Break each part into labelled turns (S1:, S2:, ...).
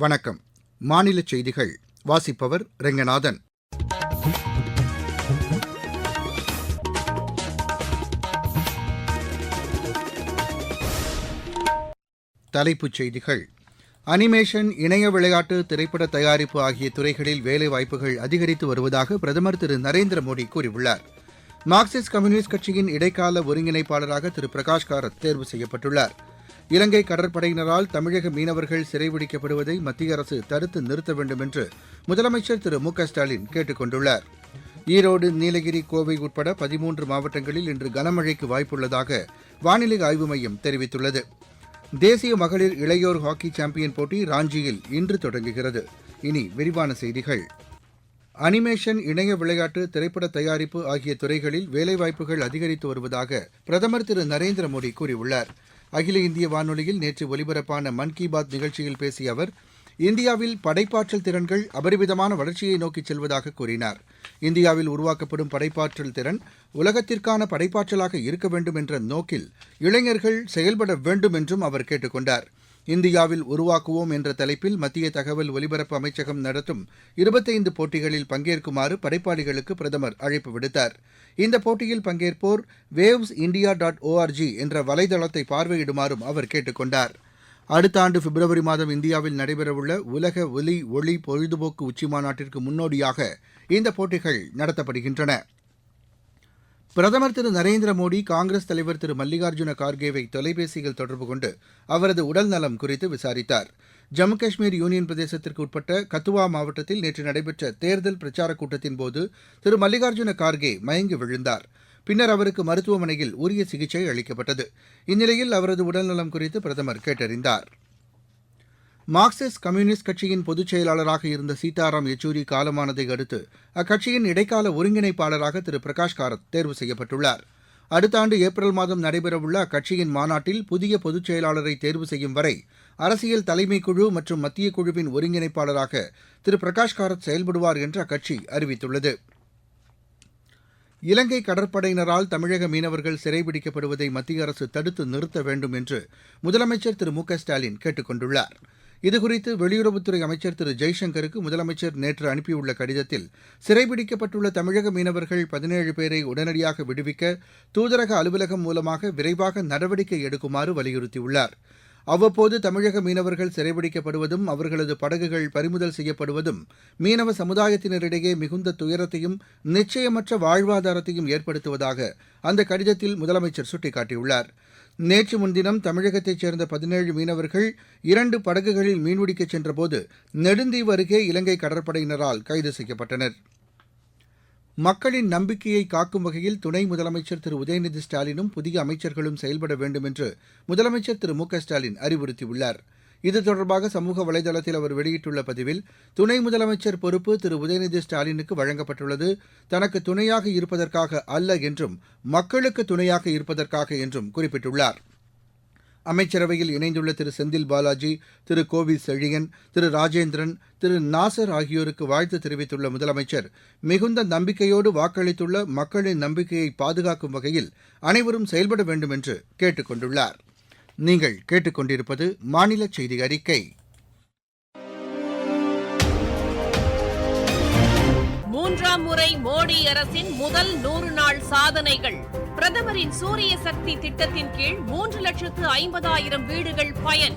S1: வணக்கம் மாநில செய்திகள் வாசிப்பவர் ரெங்கநாதன் தலைப்புச் செய்திகள் அனிமேஷன் இணைய விளையாட்டு திரைப்பட தயாரிப்பு ஆகிய துறைகளில் வேலைவாய்ப்புகள் அதிகரித்து வருவதாக பிரதமர் திரு நரேந்திர மோடி கூறியுள்ளார் மார்க்சிஸ்ட் கம்யூனிஸ்ட் கட்சியின் இடைக்கால ஒருங்கிணைப்பாளராக திரு பிரகாஷ் காரத் தேர்வு செய்யப்பட்டுள்ளாா் இலங்கை கடற்படையினரால் தமிழக மீனவர்கள் சிறைபிடிக்கப்படுவதை மத்திய அரசு தடுத்து நிறுத்த வேண்டும் என்று முதலமைச்சர் திரு மு ஸ்டாலின் கேட்டுக் கொண்டுள்ளார் ஈரோடு நீலகிரி கோவை உட்பட பதிமூன்று மாவட்டங்களில் இன்று கனமழைக்கு வாய்ப்புள்ளதாக வானிலை ஆய்வு மையம் தெரிவித்துள்ளது தேசிய மகளிர் இளையோர் ஹாக்கி சாம்பியன் போட்டி ராஞ்சியில் இன்று தொடங்குகிறது இனி விரிவான செய்திகள் அனிமேஷன் இணைய விளையாட்டு திரைப்பட தயாரிப்பு ஆகிய துறைகளில் வேலைவாய்ப்புகள் அதிகரித்து வருவதாக பிரதமர் திரு நரேந்திர மோடி கூறியுள்ளாா் அகில இந்திய வானொலியில் நேற்று ஒலிபரப்பான மன் கி பாத் நிகழ்ச்சியில் பேசிய அவர் இந்தியாவில் படைப்பாற்றல் திறன்கள் அபரிவிதமான வளர்ச்சியை நோக்கிச் செல்வதாக கூறினார் இந்தியாவில் உருவாக்கப்படும் படைப்பாற்றல் திறன் உலகத்திற்கான படைப்பாற்றலாக இருக்க வேண்டும் என்ற நோக்கில் இளைஞர்கள் செயல்பட வேண்டும் என்றும் அவர் கேட்டுக் கொண்டாா் இந்தியாவில் உருவாக்குவோம் என்ற தலைப்பில் மத்திய தகவல் ஒலிபரப்பு அமைச்சகம் நடத்தும் இருபத்தைந்து போட்டிகளில் பங்கேற்குமாறு படைப்பாளிகளுக்கு பிரதமர் அழைப்பு விடுத்தார் இந்த போட்டியில் பங்கேற்போர் வேவ்ஸ் இண்டியா டாட் ஓஆர்ஜி என்ற வலைதளத்தை பார்வையிடுமாறும் அவர் கேட்டுக் கொண்டார் அடுத்த ஆண்டு பிப்ரவரி மாதம் இந்தியாவில் நடைபெறவுள்ள உலக ஒலி ஒளி பொழுதுபோக்கு உச்சிமாநாட்டிற்கு முன்னோடியாக இந்த போட்டிகள் நடத்தப்படுகின்றன பிரதமர் திரு நரேந்திர மோடி காங்கிரஸ் தலைவர் திரு மல்லிகார்ஜுன கார்கேவை தொலைபேசியில் தொடர்பு கொண்டு அவரது உடல் நலம் குறித்து விசாரித்தார் ஜம்மு காஷ்மீர் யூனியன் பிரதேசத்திற்கு உட்பட்ட கத்துவா மாவட்டத்தில் நேற்று நடைபெற்ற தேர்தல் பிரச்சாரக் கூட்டத்தின் போது திரு மல்லிகார்ஜுன கார்கே மயங்கி விழுந்தார் பின்னர் அவருக்கு மருத்துவமனையில் உரிய சிகிச்சை அளிக்கப்பட்டது இந்நிலையில் அவரது உடல்நலம் குறித்து பிரதமர் கேட்டறிந்தாா் மார்க்சிஸ்ட் கம்யூனிஸ்ட் கட்சியின் பொதுச் செயலாளராக இருந்த சீதாராம் யெச்சூரி காலமானதை அடுத்து அக்கட்சியின் இடைக்கால ஒருங்கிணைப்பாளராக திரு பிரகாஷ் காரத் தேர்வு செய்யப்பட்டுள்ளார் அடுத்த ஆண்டு ஏப்ரல் மாதம் நடைபெறவுள்ள அக்கட்சியின் மாநாட்டில் புதிய பொதுச் செயலாளரை தேர்வு செய்யும் வரை அரசியல் தலைமைக்குழு மற்றும் மத்திய குழுவின் ஒருங்கிணைப்பாளராக திரு பிரகாஷ் காரத் செயல்படுவார் என்று அக்கட்சி அறிவித்துள்ளது இலங்கை கடற்படையினரால் தமிழக மீனவர்கள் சிறைபிடிக்கப்படுவதை மத்திய அரசு தடுத்து நிறுத்த வேண்டும் என்று முதலமைச்சர் திரு மு க ஸ்டாலின் கேட்டுக் கொண்டுள்ளாா் இதுகுறித்து வெளியுறவுத்துறை அமைச்சர் திரு ஜெய்சங்கருக்கு முதலமைச்சர் நேற்று அனுப்பியுள்ள கடிதத்தில் சிறைபிடிக்கப்பட்டுள்ள தமிழக மீனவர்கள் பதினேழு பேரை உடனடியாக விடுவிக்க தூதரக அலுவலகம் மூலமாக விரைவாக நடவடிக்கை எடுக்குமாறு வலியுறுத்தியுள்ளாா் அவ்வப்போது தமிழக மீனவர்கள் சிறைபிடிக்கப்படுவதும் அவர்களது படகுகள் பறிமுதல் செய்யப்படுவதும் மீனவ சமுதாயத்தினரிடையே மிகுந்த துயரத்தையும் நிச்சயமற்ற வாழ்வாதாரத்தையும் ஏற்படுத்துவதாக அந்த கடிதத்தில் முதலமைச்சர் சுட்டிக்காட்டியுள்ளார் நேற்று முன்தினம் தமிழகத்தைச் சேர்ந்த பதினேழு மீனவர்கள் இரண்டு படகுகளில் மீன்பிடிக்கச் சென்றபோது நெடுந்தீவு அருகே இலங்கை கடற்படையினரால் கைது செய்யப்பட்டனா் மக்களின் நம்பிக்கையை காக்கும் வகையில் துணை முதலமைச்சர் திரு உதயநிதி ஸ்டாலினும் புதிய அமைச்சர்களும் செயல்பட வேண்டும் என்று முதலமைச்சர் திரு மு க ஸ்டாலின் அறிவுறுத்தியுள்ளார் இது தொடர்பாக சமூக வலைதளத்தில் அவர் வெளியிட்டுள்ள பதிவில் துணை முதலமைச்சர் பொறுப்பு திரு உதயநிதி ஸ்டாலினுக்கு வழங்கப்பட்டுள்ளது தனக்கு துணையாக இருப்பதற்காக அல்ல என்றும் மக்களுக்கு துணையாக இருப்பதற்காக என்றும் குறிப்பிட்டுள்ளாா் அமைச்சரவையில் இணைந்துள்ள திரு செந்தில் பாலாஜி திரு கோவி செழியன் திரு ராஜேந்திரன் திரு நாசர் ஆகியோருக்கு வாழ்த்து தெரிவித்துள்ள முதலமைச்சர் மிகுந்த நம்பிக்கையோடு வாக்களித்துள்ள மக்களின் நம்பிக்கையை பாதுகாக்கும் வகையில் அனைவரும் செயல்பட வேண்டும் என்று கேட்டுக் கொண்டுள்ளார் நீங்கள் கேட்டுக்கொண்டிருப்பது மாநில செய்தி அறிக்கை மூன்றாம் முறை மோடி அரசின் முதல் நூறு நாள் சாதனைகள் பிரதமரின் சூரிய சக்தி திட்டத்தின் கீழ் மூன்று லட்சத்து ஐம்பதாயிரம் வீடுகள் பயன்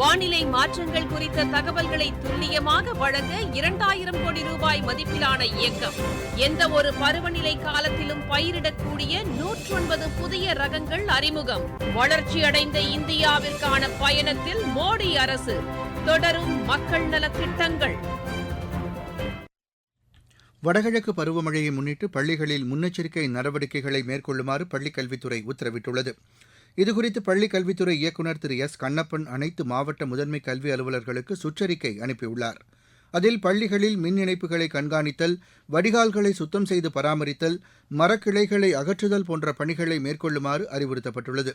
S1: வானிலை மாற்றங்கள் குறித்த தகவல்களை துல்லியமாக வழங்க இரண்டாயிரம் கோடி ரூபாய் மதிப்பிலான இயக்கம் எந்த ஒரு பருவநிலை காலத்திலும் பயிரிடக்கூடிய நூற்றொன்பது புதிய ரகங்கள் அறிமுகம் வளர்ச்சியடைந்த இந்தியாவிற்கான பயணத்தில் மோடி அரசு தொடரும் மக்கள் நல திட்டங்கள் வடகிழக்கு பருவமழையை முன்னிட்டு பள்ளிகளில் முன்னெச்சரிக்கை நடவடிக்கைகளை மேற்கொள்ளுமாறு பள்ளிக்கல்வித்துறை உத்தரவிட்டுள்ளது இதுகுறித்து பள்ளிக் கல்வித்துறை இயக்குநர் திரு எஸ் கண்ணப்பன் அனைத்து மாவட்ட முதன்மை கல்வி அலுவலர்களுக்கு சுற்றறிக்கை அனுப்பியுள்ளார் அதில் பள்ளிகளில் மின் இணைப்புகளை கண்காணித்தல் வடிகால்களை சுத்தம் செய்து பராமரித்தல் மரக்கிளைகளை அகற்றுதல் போன்ற பணிகளை மேற்கொள்ளுமாறு அறிவுறுத்தப்பட்டுள்ளது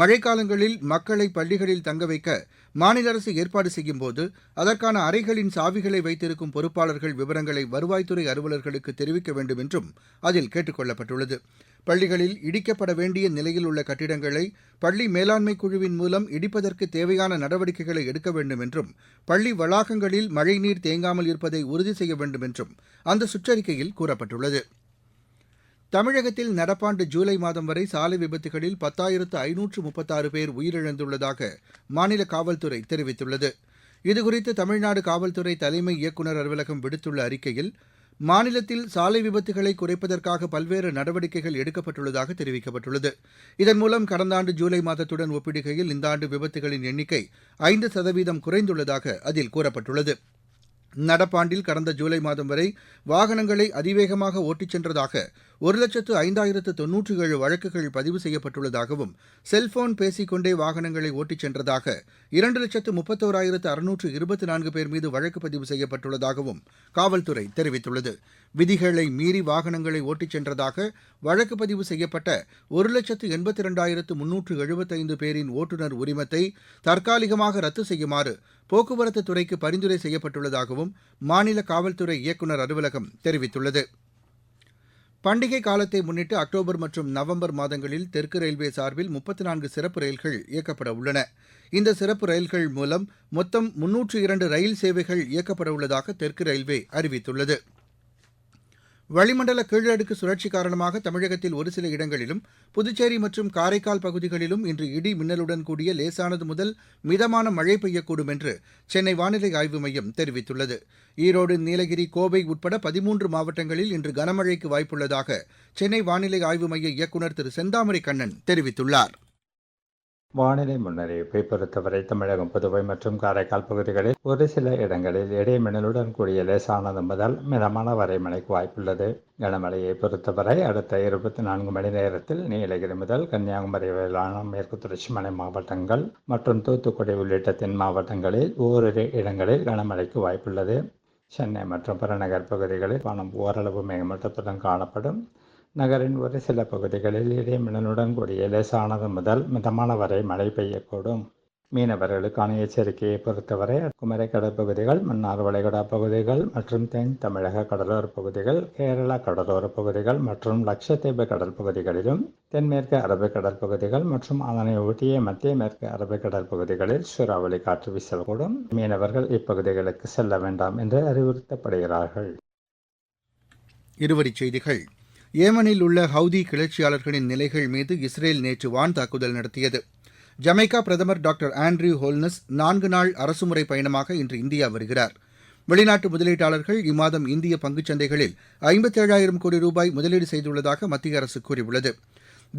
S1: மழைக்காலங்களில் மக்களை பள்ளிகளில் தங்க வைக்க மாநில அரசு ஏற்பாடு செய்யும்போது அதற்கான அறைகளின் சாவிகளை வைத்திருக்கும் பொறுப்பாளர்கள் விவரங்களை வருவாய்த்துறை அலுவலர்களுக்கு தெரிவிக்க வேண்டும் என்றும் அதில் கேட்டுக் கொள்ளப்பட்டுள்ளது பள்ளிகளில் இடிக்கப்பட வேண்டிய நிலையில் உள்ள கட்டிடங்களை பள்ளி மேலாண்மை குழுவின் மூலம் இடிப்பதற்கு தேவையான நடவடிக்கைகளை எடுக்க வேண்டும் என்றும் பள்ளி வளாகங்களில் மழைநீர் தேங்காமல் இருப்பதை உறுதி செய்ய வேண்டும் என்றும் அந்த சுற்றறிக்கையில் கூறப்பட்டுள்ளது தமிழகத்தில் நடப்பாண்டு ஜூலை மாதம் வரை சாலை விபத்துகளில் பத்தாயிரத்து ஐநூற்று முப்பத்தாறு பேர் உயிரிழந்துள்ளதாக மாநில காவல்துறை தெரிவித்துள்ளது இதுகுறித்து தமிழ்நாடு காவல்துறை தலைமை இயக்குநர் அலுவலகம் விடுத்துள்ள அறிக்கையில் மாநிலத்தில் சாலை விபத்துகளை குறைப்பதற்காக பல்வேறு நடவடிக்கைகள் எடுக்கப்பட்டுள்ளதாக தெரிவிக்கப்பட்டுள்ளது இதன் மூலம் கடந்த ஆண்டு ஜூலை மாதத்துடன் ஒப்பிடுகையில் இந்த ஆண்டு விபத்துகளின் எண்ணிக்கை ஐந்து சதவீதம் குறைந்துள்ளதாக அதில் கூறப்பட்டுள்ளது நடப்பாண்டில் கடந்த ஜூலை மாதம் வரை வாகனங்களை அதிவேகமாக ஓட்டிச் சென்றதாக ஒரு லட்சத்து ஐந்தாயிரத்து தொன்னூற்றி ஏழு வழக்குகள் பதிவு செய்யப்பட்டுள்ளதாகவும் செல்போன் பேசிக் கொண்டே வாகனங்களை ஓட்டிச் சென்றதாக இரண்டு லட்சத்து முப்பத்தோராயிரத்து அறுநூற்று இருபத்தி நான்கு பேர் மீது வழக்கு பதிவு செய்யப்பட்டுள்ளதாகவும் காவல்துறை தெரிவித்துள்ளது விதிகளை மீறி வாகனங்களை ஓட்டிச் சென்றதாக வழக்கு பதிவு செய்யப்பட்ட ஒரு லட்சத்து எண்பத்தி இரண்டாயிரத்து முன்னூற்று எழுபத்தைந்து பேரின் ஓட்டுநர் உரிமத்தை தற்காலிகமாக ரத்து செய்யுமாறு போக்குவரத்து துறைக்கு பரிந்துரை செய்யப்பட்டுள்ளதாகவும் மாநில காவல்துறை இயக்குநர் அலுவலகம் தெரிவித்துள்ளது பண்டிகை காலத்தை முன்னிட்டு அக்டோபர் மற்றும் நவம்பர் மாதங்களில் தெற்கு ரயில்வே சார்பில் முப்பத்தி நான்கு சிறப்பு ரயில்கள் இயக்கப்பட உள்ளன இந்த சிறப்பு ரயில்கள் மூலம் மொத்தம் முன்னூற்று இரண்டு ரயில் சேவைகள் இயக்கப்பட உள்ளதாக தெற்கு ரயில்வே அறிவித்துள்ளது வளிமண்டல கீழடுக்கு சுழற்சி காரணமாக தமிழகத்தில் ஒருசில இடங்களிலும் புதுச்சேரி மற்றும் காரைக்கால் பகுதிகளிலும் இன்று இடி மின்னலுடன் கூடிய லேசானது முதல் மிதமான மழை பெய்யக்கூடும் என்று சென்னை வானிலை ஆய்வு மையம் தெரிவித்துள்ளது ஈரோடு நீலகிரி கோவை உட்பட பதிமூன்று மாவட்டங்களில் இன்று கனமழைக்கு வாய்ப்புள்ளதாக சென்னை வானிலை ஆய்வு மைய இயக்குநர் திரு செந்தாமரை கண்ணன் தெரிவித்துள்ளாா்
S2: வானிலை முன்னறிவிப்பை பொறுத்தவரை தமிழகம் புதுவை மற்றும் காரைக்கால் பகுதிகளில் ஒரு சில இடங்களில் இடைமின்னலுடன் கூடிய லேசானது முதல் மிதமான வரை மழைக்கு வாய்ப்புள்ளது கனமழையை பொறுத்தவரை அடுத்த இருபத்தி நான்கு மணி நேரத்தில் நீலகிரி முதல் கன்னியாகுமரி வரையிலான மேற்கு தொடர்ச்சி மலை மாவட்டங்கள் மற்றும் தூத்துக்குடி உள்ளிட்ட தென் மாவட்டங்களில் ஓரிரு இடங்களில் கனமழைக்கு வாய்ப்புள்ளது சென்னை மற்றும் புறநகர் பகுதிகளில் பணம் ஓரளவு மேகமூட்டத்துடன் காணப்படும் நகரின் ஒரு சில பகுதிகளில் இடைமின்னலுடன் கூடிய லேசானது முதல் மிதமான வரை மழை பெய்யக்கூடும் மீனவர்களுக்கான எச்சரிக்கையை பொறுத்தவரை குமரி கடற்பகுதிகள் மன்னார் வளைகுடா பகுதிகள் மற்றும் தென் தமிழக கடலோர பகுதிகள் கேரளா கடலோர பகுதிகள் மற்றும் கடல் பகுதிகளிலும் தென்மேற்கு கடல் பகுதிகள் மற்றும் அதனை ஒட்டிய மத்திய மேற்கு கடல் பகுதிகளில் சூறாவளி காற்று வீசக்கூடும் மீனவர்கள் இப்பகுதிகளுக்கு செல்ல வேண்டாம் என்று அறிவுறுத்தப்படுகிறார்கள்
S1: செய்திகள் ஏமனில் உள்ள ஹவுதி கிளர்ச்சியாளர்களின் நிலைகள் மீது இஸ்ரேல் நேற்று வான் தாக்குதல் நடத்தியது ஜமைக்கா பிரதமர் டாக்டர் ஆண்ட்ரியூ ஹோல்னஸ் நான்கு நாள் அரசுமுறை பயணமாக இன்று இந்தியா வருகிறார் வெளிநாட்டு முதலீட்டாளர்கள் இம்மாதம் இந்திய பங்குச் சந்தைகளில் ஐம்பத்தேழாயிரம் கோடி ரூபாய் முதலீடு செய்துள்ளதாக மத்திய அரசு கூறியுள்ளது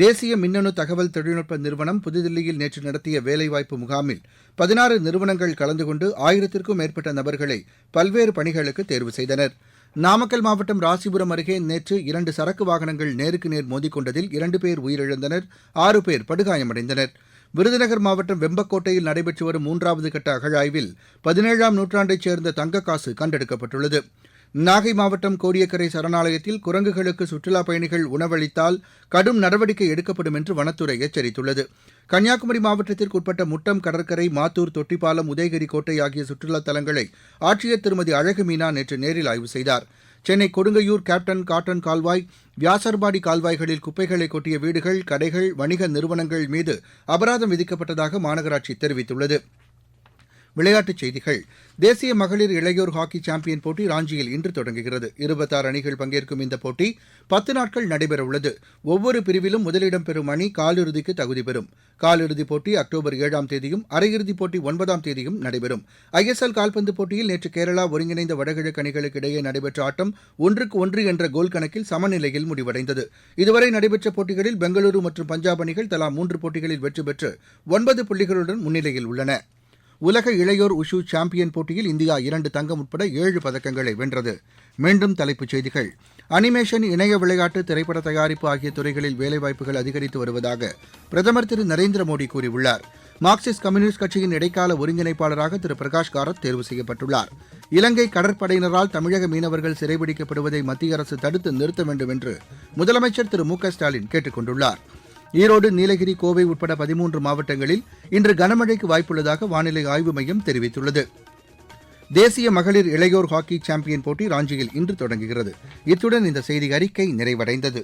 S1: தேசிய மின்னணு தகவல் தொழில்நுட்ப நிறுவனம் புதுதில்லியில் நேற்று நடத்திய வேலைவாய்ப்பு முகாமில் பதினாறு நிறுவனங்கள் கலந்து கொண்டு ஆயிரத்திற்கும் மேற்பட்ட நபர்களை பல்வேறு பணிகளுக்கு தேர்வு செய்தனா் நாமக்கல் மாவட்டம் ராசிபுரம் அருகே நேற்று இரண்டு சரக்கு வாகனங்கள் நேருக்கு நேர் மோதிக்கொண்டதில் இரண்டு பேர் உயிரிழந்தனர் ஆறு பேர் படுகாயமடைந்தனர் விருதுநகர் மாவட்டம் வெம்பக்கோட்டையில் நடைபெற்று வரும் மூன்றாவது கட்ட அகழாய்வில் பதினேழாம் நூற்றாண்டைச் சேர்ந்த தங்க காசு கண்டெடுக்கப்பட்டுள்ளது நாகை மாவட்டம் கோடியக்கரை சரணாலயத்தில் குரங்குகளுக்கு சுற்றுலாப் பயணிகள் உணவளித்தால் கடும் நடவடிக்கை எடுக்கப்படும் என்று வனத்துறை எச்சரித்துள்ளது கன்னியாகுமரி மாவட்டத்திற்கு உட்பட்ட முட்டம் கடற்கரை மாத்தூர் தொட்டிப்பாலம் உதயகிரி கோட்டை ஆகிய சுற்றுலா தலங்களை ஆட்சியர் திருமதி அழகு மீனா நேற்று நேரில் ஆய்வு செய்தார் சென்னை கொடுங்கையூர் கேப்டன் காட்டன் கால்வாய் வியாசர்பாடி கால்வாய்களில் குப்பைகளை கொட்டிய வீடுகள் கடைகள் வணிக நிறுவனங்கள் மீது அபராதம் விதிக்கப்பட்டதாக மாநகராட்சி தெரிவித்துள்ளது விளையாட்டுச் செய்திகள் தேசிய மகளிர் இளையோர் ஹாக்கி சாம்பியன் போட்டி ராஞ்சியில் இன்று தொடங்குகிறது இருபத்தாறு அணிகள் பங்கேற்கும் இந்த போட்டி பத்து நாட்கள் நடைபெறவுள்ளது ஒவ்வொரு பிரிவிலும் முதலிடம் பெறும் அணி காலிறுதிக்கு தகுதி பெறும் காலிறுதிப் போட்டி அக்டோபர் ஏழாம் தேதியும் அரையிறுதிப் போட்டி ஒன்பதாம் தேதியும் நடைபெறும் ஐஎஸ்எல் கால்பந்து போட்டியில் நேற்று கேரளா ஒருங்கிணைந்த வடகிழக்கு அணிகளுக்கு இடையே நடைபெற்ற ஆட்டம் ஒன்றுக்கு ஒன்று என்ற கோல் கணக்கில் சமநிலையில் முடிவடைந்தது இதுவரை நடைபெற்ற போட்டிகளில் பெங்களூரு மற்றும் பஞ்சாப் அணிகள் தலா மூன்று போட்டிகளில் வெற்றி பெற்று ஒன்பது புள்ளிகளுடன் முன்னிலையில் உள்ளன உலக இளையோர் உஷு சாம்பியன் போட்டியில் இந்தியா இரண்டு தங்கம் உட்பட ஏழு பதக்கங்களை வென்றது மீண்டும் தலைப்புச் செய்திகள் அனிமேஷன் இணைய விளையாட்டு திரைப்பட தயாரிப்பு ஆகிய துறைகளில் வேலைவாய்ப்புகள் அதிகரித்து வருவதாக பிரதமர் திரு நரேந்திர மோடி கூறியுள்ளார் மார்க்சிஸ்ட் கம்யூனிஸ்ட் கட்சியின் இடைக்கால ஒருங்கிணைப்பாளராக திரு பிரகாஷ் காரத் தேர்வு செய்யப்பட்டுள்ளார் இலங்கை கடற்படையினரால் தமிழக மீனவர்கள் சிறைபிடிக்கப்படுவதை மத்திய அரசு தடுத்து நிறுத்த வேண்டும் என்று முதலமைச்சர் திரு மு க ஸ்டாலின் கேட்டுக் கொண்டுள்ளாா் ஈரோடு நீலகிரி கோவை உட்பட பதிமூன்று மாவட்டங்களில் இன்று கனமழைக்கு வாய்ப்புள்ளதாக வானிலை ஆய்வு மையம் தெரிவித்துள்ளது தேசிய மகளிர் இளையோர் ஹாக்கி சாம்பியன் போட்டி ராஞ்சியில் இன்று தொடங்குகிறது இத்துடன் இந்த செய்தி அறிக்கை நிறைவடைந்தது